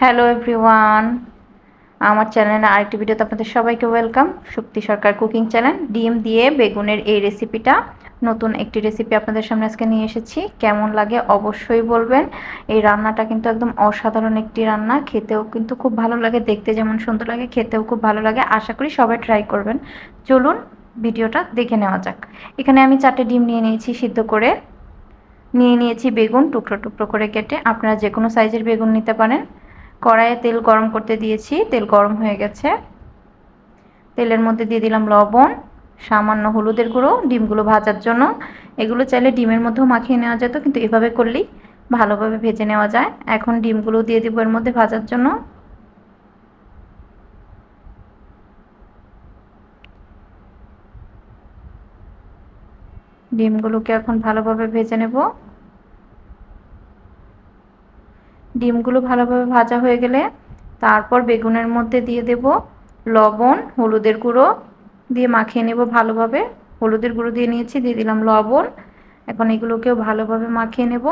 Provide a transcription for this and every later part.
Hello everyone আমার চ্যানেলে আরেকটি ভিডিওতে আপনাদের সবাইকে welcome Shakti Sarkar cooking channel ডিম দিয়ে বেগুনের এই রেসিপিটা নতুন একটি রেসিপি আপনাদের সামনে আজকে নিয়ে এসেছি। কেমন লাগে অবশ্যই বলবেন। এই রান্নাটা কিন্তু একদম অসাধারণ একটি রান্না। খেতেও কিন্তু খুব ভালো লাগে, দেখতে যেমন সুন্দর লাগে, খেতেও খুব ভালো লাগে। আশা করি সবাই ট্রাই করবেন। চলুন ভিডিওটা দেখে নেওয়া যাক। এখানে আমি চারটে ডিম নিয়ে নিয়েছি সিদ্ধ করে। নিয়ে নিয়েছি বেগুন টুকরো টুকরো করে কেটে। আপনারা যে কোনো সাইজের বেগুন নিতে পারেন। কড়াইয়ে তেল গরম করতে দিয়েছি। তেল গরম হয়ে গেছে। তেলের মধ্যে দিয়ে দিলাম লবণ, সামান্য হলুদের গুঁড়ো, ডিমগুলো ভাজার জন্য। এগুলো চাইলে ডিমের মধ্যেও মাখিয়ে নেওয়া যেত, কিন্তু এভাবে করলেই ভালোভাবে ভেজে নেওয়া যায়। এখন ডিমগুলো দিয়ে দিব এর মধ্যে ভাজার জন্য। ডিমগুলোকে এখন ভালোভাবে ভেজে নেব। ডিমগুলো ভালোভাবে ভাজা হয়ে গেলে তারপর বেগুনের মধ্যে দিয়ে দেব লবণ, হলুদের গুঁড়ো দিয়ে মাখিয়ে নেব ভালোভাবে। হলুদের গুঁড়ো দিয়ে নিয়েছি, দিয়ে দিলাম লবণ। এখন এগুলোকেও ভালোভাবে মাখিয়ে নেব।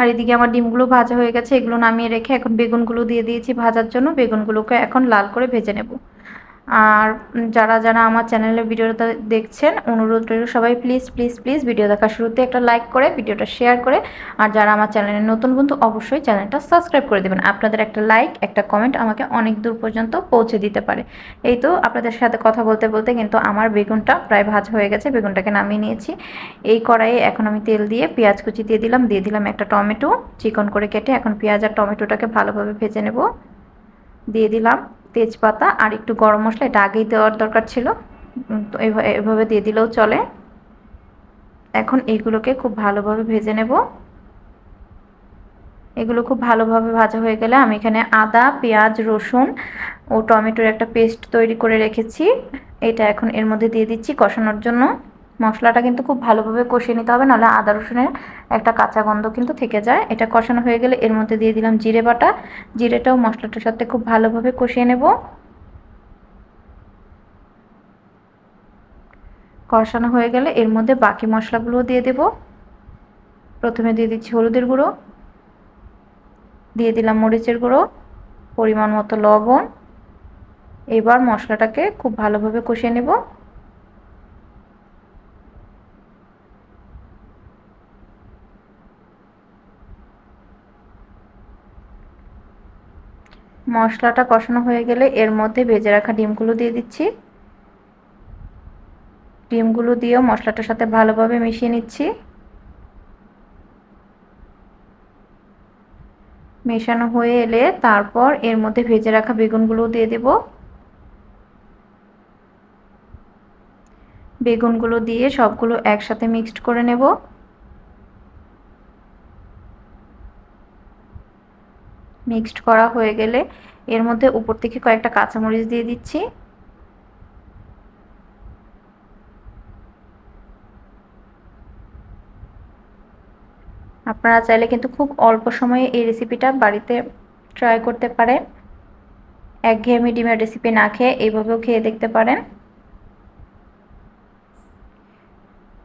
আর এদিকে আমার ডিমগুলো ভাজা হয়ে গেছে, এগুলো নামিয়ে রেখে এখন বেগুনগুলো দিয়ে দিয়েছি ভাজার জন্য। বেগুনগুলোকে এখন লাল করে ভেজে নেব। আর যারা যারা আমার চ্যানেলের ভিডিওটা দেখছেন, অনুরোধ রইল সবাই প্লিজ প্লিজ প্লিজ ভিডিও দেখার শুরুতে একটা লাইক করে, ভিডিওটা শেয়ার করে। আর যারা আমার চ্যানেলের নতুন বন্ধু, অবশ্যই চ্যানেলটা সাবস্ক্রাইব করে দেবেন। আপনাদের একটা লাইক একটা কমেন্ট আমাকে অনেক দূর পর্যন্ত পৌঁছে দিতে পারে। এই তো আপনাদের সাথে কথা বলতে বলতে কিন্তু আমার বেগুনটা প্রায় ভাজা হয়ে গেছে, বেগুনটাকে নামিয়ে নিয়েছি। এই কড়াইয়ে এখন আমি তেল দিয়ে পেঁয়াজ কুচি দিয়ে দিলাম দিয়ে দিলাম একটা টমেটো। চিকন করে কেটে এখন পেঁয়াজ আর টমেটোটাকে ভালোভাবে ভেজে নেব। দিয়ে দিলাম তেজপাতা আর একটু গরম মশলা, এটা আগেই দেওয়ার দরকার ছিল। তো এভাবে দিয়ে দিলেও চলে। এখন এইগুলোকে খুব ভালোভাবে ভেজে নেব। এগুলো খুব ভালোভাবে ভাজা হয়ে গেলে আমি এখানে আদা, পেঁয়াজ, রসুন ও টমেটোর একটা পেস্ট তৈরি করে রেখেছি। এটা এখন এর মধ্যে দিয়ে দিচ্ছি কষানোর জন্য। মশলাটা কিন্তু খুব ভালোভাবে কষিয়ে নিতে হবে, নাহলে আদা রসুনের একটা কাঁচা গন্ধ কিন্তু থেকে যায়। এটা কষানো হয়ে গেলে এর মধ্যে দিয়ে দিলাম জিরে বাটা। জিরেটাও মশলাটার সাথে খুব ভালোভাবে কষিয়ে নেব। কষানো হয়ে গেলে এর মধ্যে বাকি মশলাগুলোও দিয়ে দেব। প্রথমে দিয়ে দিচ্ছি হলুদের গুঁড়ো। দিয়ে দিলাম মরিচের গুঁড়ো, পরিমাণ মতো লবণ। এবার মশলাটাকে খুব ভালোভাবে কষিয়ে নেব। মশলাটা কষানো হয়ে গেলে এর মধ্যে ভেজে রাখা ডিমগুলো দিয়ে দিচ্ছি। ডিমগুলো দিয়েও মশলাটার সাথে ভালোভাবে মিশিয়ে নিচ্ছি। মেশানো হয়ে এলে তারপর এর মধ্যে ভেজে রাখা বেগুনগুলো দিয়ে দেব। বেগুনগুলো দিয়ে সবগুলো একসাথে মিক্সড করে নেব। মিক্সড করা হয়ে গেলে এর মধ্যে উপর থেকে কয়েকটা কাঁচামরিচ দিয়ে দিচ্ছি। আপনারা চাইলে কিন্তু খুব অল্প সময়ে এই রেসিপিটা বাড়িতে ট্রাই করতে পারেন। একঘেয়েমি ডিমের রেসিপি না খেয়ে এইভাবেও খেয়ে দেখতে পারেন।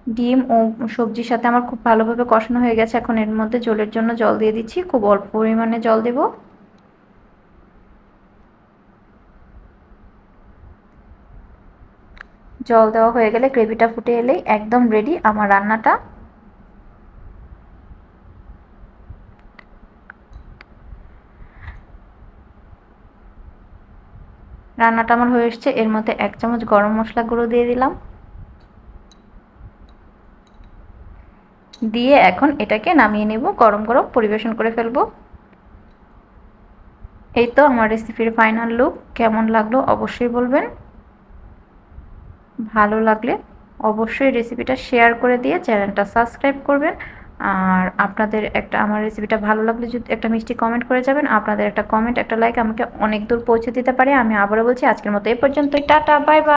ডিম ও সবজির সাথে আমার খুব ভালোভাবে কষানো হয়ে গেছে। এখন এর মধ্যে জলের জন্য জল দিয়ে দিচ্ছি। খুব অল্প পরিমাণে জল দেব। জল দেওয়া হয়ে গেলে গ্রেভিটা ফুটে এলেই একদম রেডি আমার রান্নাটা। রান্নাটা আমার হয়ে এসছে। এর মধ্যে এক চামচ গরম মশলা গুঁড়ো দিয়ে দিলাম। দিয়ে এখন এটাকে নামিয়ে নেব, গরম গরম পরিবেশন করে ফেলব। এই তো আমার রেসিপির ফাইনাল লুক কেমন লাগল অবশ্যই বলবেন। ভালো লাগলে অবশ্যই রেসিপিটা শেয়ার করে দিয়ে চ্যানেলটা সাবস্ক্রাইব করবেন। আর আপনাদের একটা, আমার রেসিপিটা ভালো লাগলে যদি একটা মিষ্টি কমেন্ট করে যাবেন, আপনাদের একটা কমেন্ট একটা লাইক আমাকে অনেক দূর পৌঁছে দিতে পারে। আমি আবারও বলছি, আজকের মতো এই পর্যন্তই। Tata bye bye